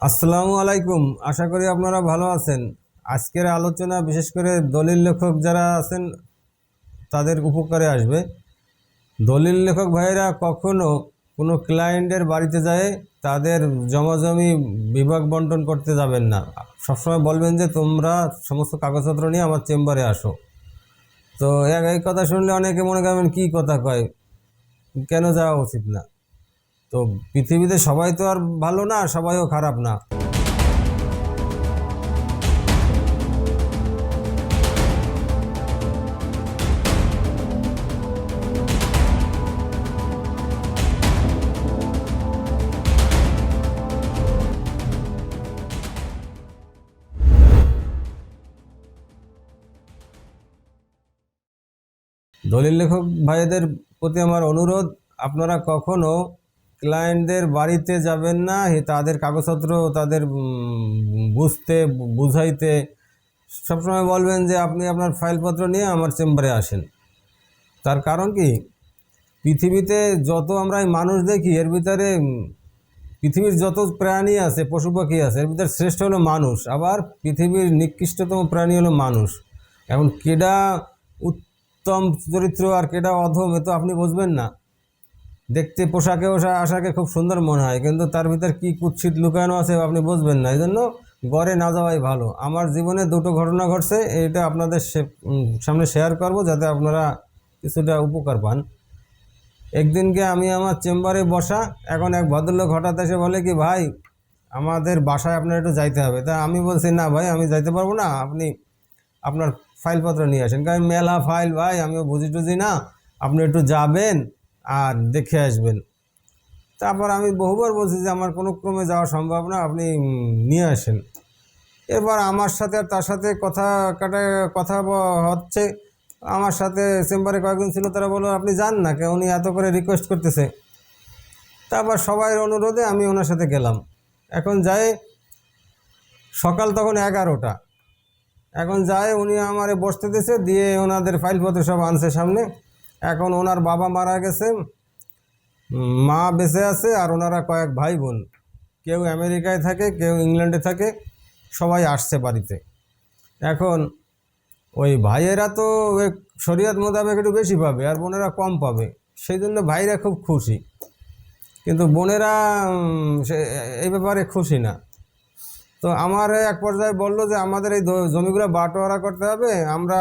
আসসালামু আলাইকুম। আশা করি আপনারা ভালো আছেন। আজকের আলোচনা বিশেষ করে দলিল লেখক যারা আছেন, তাদের উপকারে আসবে। দলিল লেখক ভাইয়েরা, কখনো কোনো ক্লায়েন্টের বাড়িতে যায় তাদের জমাজমি বিভাগ বন্টন করতে যাবেন না। সবসময় বলবেন যে, তোমরা সমস্ত কাগজপত্র নিয়ে আমার চেম্বারে আসো। তো এক এই কথা শুনলে অনেকে মনে করবেন কী কথা কয়? কেন যাওয়া উচিত না? তো পৃথিবীতে সবাই তো আর ভালো না, সবাইও খারাপ না। দলিল লেখক ভাইদের প্রতি আমার অনুরোধ, আপনারা কখনো ক্লায়েন্টদের বাড়িতে যাবেন না তাদের কাগজপত্র তাদের বুঝতে, বুঝাইতে, সবসময় বলবেন যে আপনি আপনার ফাইলপত্র নিয়ে আমার চেম্বারে আসেন। তার কারণ কি? পৃথিবীতে যত আমরা মানুষ দেখি, এর ভিতরে পৃথিবীর যত প্রাণী আছে, পশু পাখি আছে, এর ভিতরে শ্রেষ্ঠ হলো মানুষ, আবার পৃথিবীর নিকৃষ্টতম প্রাণী হলো মানুষ। এখন কেডা উত্তম চরিত্র আর কেডা অধম, এ তো আপনি বুঝবেন না। দেখতে পোশাকে ওষা আশাকে খুব সুন্দর মনে হয়, কিন্তু তার ভিতর কি কুৎসিত লুকানো আছে আপনি বুঝবেন না। এই জন্য গড়ে না যাওয়াই ভালো। আমার জীবনে দুটো ঘটনা ঘটছে এটা আপনাদের সামনে শেয়ার করব যাতে আপনারা কিছুটা উপকার পান। একদিনকে আমি আমার চেম্বারে বসা, এখন এক ভদ্রলোক হঠাৎ এসে বলে কি, ভাই, আমাদের বাসায় আপনার একটু যাইতে হবে। তা আমি বলছি, না ভাই, আমি যাইতে পারব না, আপনি আপনার ফাইলপত্র নিয়ে আসেন। কারণ মেলা ফাইল ভাই, আমিও বুঝি টুঝি না, আপনি একটু যাবেন? আর দেখে আসবেন। তারপর আমি বহুবার বলছি যে, আমার কোনো ক্রমে যাওয়া সম্ভব না, আপনি নিয়ে আসেন। এরপর আমার সাথে আর তার সাথে কথা কাটা, কথা হচ্ছে। আমার সাথে চেম্বারে কয়েকজন ছিল, তারা বলল, আপনি যান না কে উনি এত করে রিকোয়েস্ট করতেছে। তারপর সবাই অনুরোধে আমি ওনার সাথে গেলাম। এখন যাই সকাল তখন এগারোটা। এখন যায় উনি আমারে বসতে দিয়েছে, দিয়ে ওনাদের ফাইলপত্র সব আনছে সামনে। এখন ওনার বাবা মারা গেছে, মা বেঁচে আছে আর ওনারা কয়েক ভাই বোন। কেউ আমেরিকায় থাকে, কেউ ইংল্যান্ডে থাকে, সবাই আসছে বাড়িতে। এখন ওই ভাইয়েরা তো শরীয়ত মোতাবেক একটু বেশি পাবে আর বোনেরা কম পাবে সেই জন্য ভাইরা খুব খুশি। কিন্তু বোনেরা এই ব্যাপারে খুশি না। তো আমার এক পর্যায়ে বলল যে, আমাদের এই জমিগুলো বাটোয়ারা করতে হবে, আমরা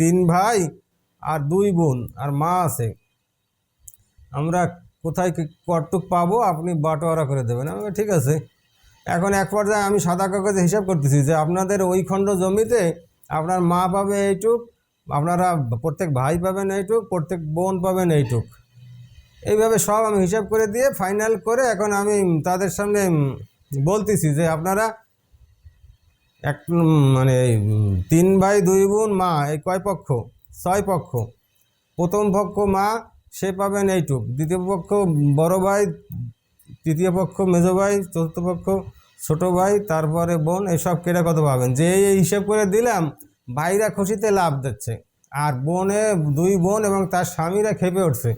তিন ভাই আর দুই বোন আর মা আছে। আমরা কোথায় কটুক পাবো আপনি বাটোয়ারা করে দেবেন। আমি ঠিক আছে। এখন এক পর্যায়ে আমি সাদা কাগজে হিসাব করতেছি যে আপনাদের ওই খণ্ড জমিতে আপনার মা পাবে এইটুক, আপনারা প্রত্যেক ভাই পাবেন এইটুক, প্রত্যেক বোন পাবেন এইটুক। এইভাবে সব আমি হিসাব করে দিয়ে ফাইনাল করে এখন আমি তাদের সামনে বলতেছি যে আপনারা এক মানে তিন ভাই, দুই বোন, মা, এই কয় পক্ষ? ছয় পক্ষ। প্রথম পক্ষ মা, সে পাবেন এইটুক। দ্বিতীয় পক্ষ বড় ভাই, তৃতীয় পক্ষ মেজো ভাই, চতুর্থ পক্ষ ছোট ভাই, তারপরে বোন, এসব কেটে কত পাবেন? যে এই হিসেব করে দিলাম, ভাইরা খুশিতে লাভ দিচ্ছে। আর বোনে, দুই বোন এবং তার স্বামীরা খেপে উঠছে।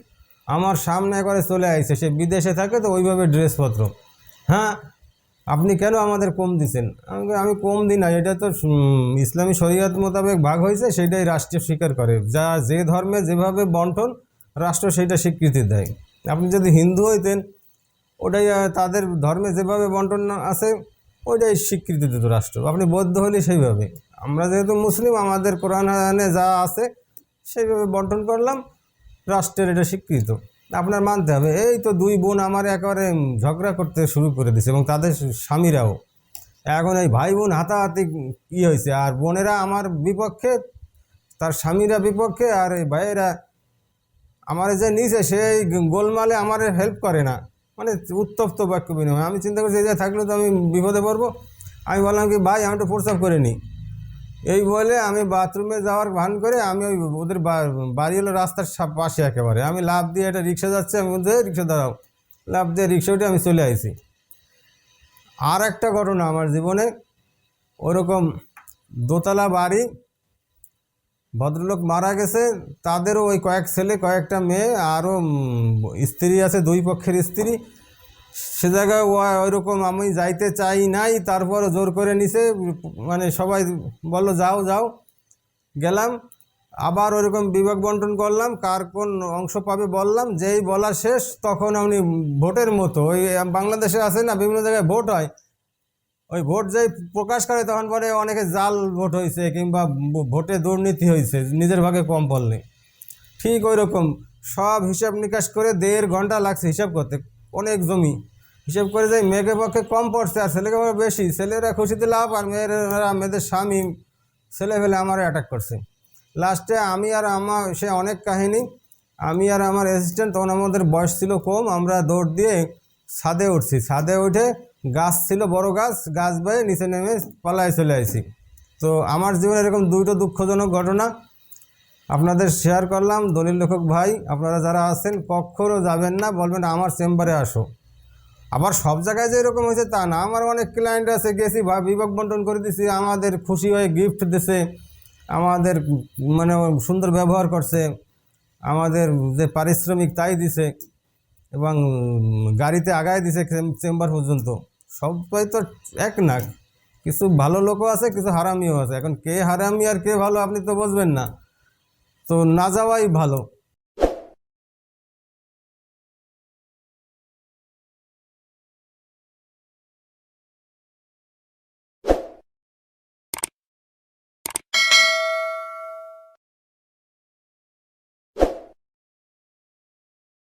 আমার সামনে করে চলে আসছে সে বিদেশে থাকে তো ওইভাবে ড্রেসপত্র। হ্যাঁ আপনি কেন আমাদের কম দিছেন? আমি আমি কম দিই না, এটা তো ইসলামী শরীয়ত মোতাবেক ভাগ হয়েছে, সেটাই রাষ্ট্র স্বীকার করে। যা, যে ধর্মে যেভাবে বন্টন, রাষ্ট্র সেইটা স্বীকৃতি দেয়। আপনি যদি হিন্দু হইতেন, ওটাই তাদের ধর্মে যেভাবে বন্টন আছে, ওইটাই স্বীকৃতি দিত রাষ্ট্র। আপনি বৌদ্ধ হলে সেইভাবে। আমরা যেহেতু মুসলিম, আমাদের কোরআনে যা আছে, সেইভাবে বন্টন করলাম, রাষ্ট্রের এটা স্বীকৃত। আপনার মানতে হবে। এই তো দুই বোন আমার একেবারে ঝগড়া করতে শুরু করে দিছে এবং তাদের স্বামীরাও। এখন এই ভাই বোন হাতাহাতি কী হয়েছে আর বোনেরা আমার বিপক্ষে, তার স্বামীরা বিপক্ষে, আর এই ভাইয়েরা আমার যে নিচে সেই গোলমালে আমার হেল্প করে না। মানে উত্তপ্ত বাক্য বিনিময়। আমি চিন্তা করছি যে থাকলে তো আমি বিপদে পড়ব। আমি বললাম কি, ভাই, আমি একটু প্রস্তাব করে নিই। এই বলে আমি বাথরুমে যাওয়ার ভান করে আমি ওই ওদের বাড়ি হলো রাস্তার পাশে একেবারে। আমি লাভ দিয়ে একটা রিক্সা যাচ্ছে, আমি বলতে রিক্সা দাঁড়াও। লাভ দিয়ে রিক্সা উঠে আমি চলে আইছি। আর একটা ঘটনা আমার জীবনে। ওরকম দোতলা বাড়ি, ভদ্রলোক মারা গেছে, তাদেরও ওই কয়েক ছেলে, কয়েকটা মেয়ে, আরও স্ত্রী আছে, দুই পক্ষের স্ত্রী। সে জায়গায় ও ওইরকম আমি যাইতে চাই নাই তারপর জোর করে নিছে মানে সবাই বলল, যাও যাও। গেলাম, আবার ওরকম বিভাগ বন্টন করলাম, কার কোন অংশ পাবে বললাম, যেই বলা শেষ, তখন আপনি ভোটের মতো, ওই বাংলাদেশে আছে না, বিভিন্ন জায়গায় ভোট হয়, ওই ভোট যেই প্রকাশ করে, তখন পরে অনেকে জাল ভোট হয়েছে কিংবা ভোটে দুর্নীতি হয়েছে নিজের ভাগে কম পড়লে ঠিক ওই রকম সব হিসাব নিকাশ করে দেড় ঘণ্টা লাগছে হিসাব করতে। অনেক জমি। হিসেব করে যাই মেয়েকে পক্ষে কম পড়ছে আর ছেলেকে পক্ষে বেশি, ছেলেরা খুশিতে লাভ আর মেয়েরা, মেয়েদের স্বামী, ছেলে ফেলে আমার অ্যাটাক করছে। লাস্টে আমি আর আমার সে অনেক কাহিনী। আমি আর আমার অ্যাসিস্ট্যান্ট তখন আমাদের বয়স ছিল কম, আমরা দৌড় দিয়ে ছাদে উঠছি। ছাদে উঠে গাছ ছিল, বড় গাছ গাছ বেয়ে নিচে নেমে পালায় চলে আসি তো আমার জীবনে এরকম দুইটা দুঃখজনক ঘটনা। আপনাদের শেয়ার করলাম, দলিল লেখক ভাই, আপনারা যারা আছেন কখনও যাবেন না, বলবেন আমার চেম্বারে আসো। আবার সব জায়গায় যে এরকম হয়েছে তা না, আমার অনেক ক্লায়েন্ট আছে, গেছি বা বিভাগ বন্টন করে দিছি, আমাদের খুশি হয়ে গিফট দিছে, আমাদের মানে সুন্দর ব্যবহার করছে, আমাদের যে পারিশ্রমিক তাই দিছে, এবং গাড়িতে আগায় দিছে চেম্বার পর্যন্ত। সবাই তো এক না কিছু ভালো লোকও আছে, কিছু হারামিও আছে। এখন কে হারামি আর কে ভালো আপনি তো বুঝবেন না। তো না যাওয়াই ভালো।